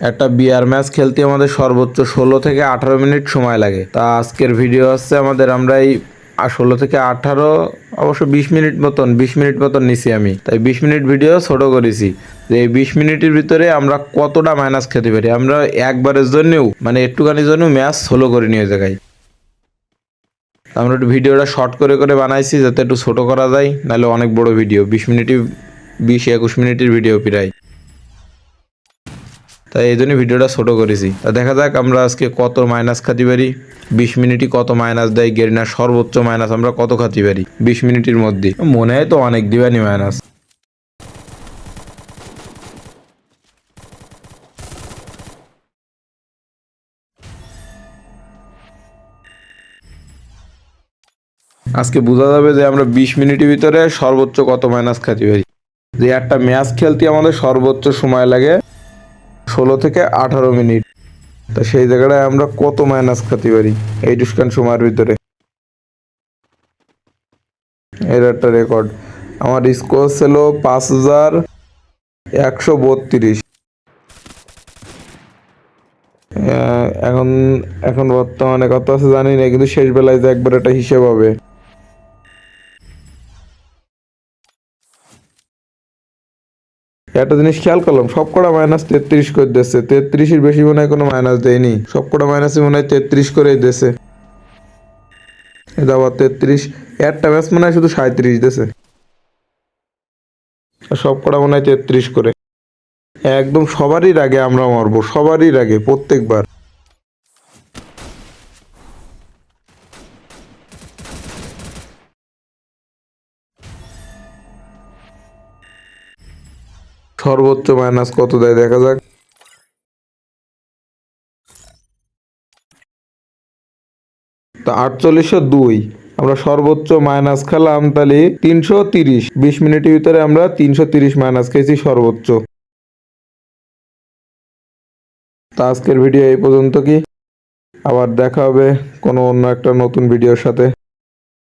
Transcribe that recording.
একটা বিয়ার ম্যাচ খেলতে আমাদের সর্বোচ্চ ষোলো থেকে আঠারো মিনিট সময় লাগে। তা আজকের ভিডিও হচ্ছে আমাদের আমরা এই ষোলো থেকে আঠারো, অবশ্য বিশ মিনিট মতন, বিশ মিনিট মতন নিছি আমি। তাই বিশ মিনিট ভিডিও ছোট করেছি। যে এই বিশ মিনিটের ভিতরে আমরা কতটা মাইনাস খেতে পারি? আমরা একবারের জন্যও মানে একটুখানির জন্য ম্যাচ ষোলো করে নিয়ে জায়গায়। আমরা একটু ভিডিওটা শর্ট করে করে বানাইছি যাতে একটু ছোট করা যায়, নাহলে অনেক বড় ভিডিও বিশ মিনিটই, বিশ একুশ মিনিটের ভিডিও প্রায়। তাই এই জন্য ভিডিওটা ছোট করেছি। তা দেখা যাক আমরা আজকে কত মাইনাস খাতে পারি। বিশ মিনিটই কত মাইনাস দেয় গেরিনার সর্বোচ্চ মাইনাস আমরা কত খাতে পারি বিশ মিনিটের মধ্যে? মনে হয় তো অনেক দিবানি মাইনাস আজকে বোঝা যাবে যে আমরা বিশ মিনিটের ভিতরে সর্বোচ্চ কত মাইনাস খাতে পারি। যে একটা ম্যাচ খেলতে আমাদের সর্বোচ্চ সময় লাগে ষোলো থেকে আঠারো মিনিট। তা সেই জায়গাটায় আমরা কত মাইনাস খাতে পারি? এই টুসকান সময়ের ভিতরে। এর একটা রেকর্ড আমার স্কোর ছিল পাঁচ হাজার একশো বত্রিশ। এখন এখন বর্তমানে কত আছে জানি না, কিন্তু শেষ বেলায় যে একবার একটা হিসেব হবে। একটা জিনিস খেয়াল করলাম, সবকটা মাইনাস তেত্রিশ করে দিচ্ছে তেত্রিশের বেশি মনে হয় কোনো মাইনাস দেয়নি। সবকটা মাইনাসই মনে হয় তেত্রিশ করেই দিয়েছে। এটা আবার তেত্রিশ। একটা ম্যাচ মনে হয় শুধু সাঁত্রিশ দিয়েছে। সবকটা সব কটা মনে হয় তেত্রিশ করে। একদম সবারই আগে আমরা মারবো, সবারই আগে প্রত্যেকবার। সর্বোচ্চ মাইনাস কত দেয় দেখা যাক। তা আটচল্লিশশো দুই। আমরা সর্বোচ্চ মাইনাস খেলাম তাহলে তিনশো তিরিশ। বিশ মিনিটের ভিতরে আমরা তিনশো তিরিশ মাইনাস খেয়েছি সর্বোচ্চ। তা আজকের ভিডিও এই পর্যন্ত কি? আবার দেখা হবে কোনো অন্য একটা নতুন ভিডিওর সাথে।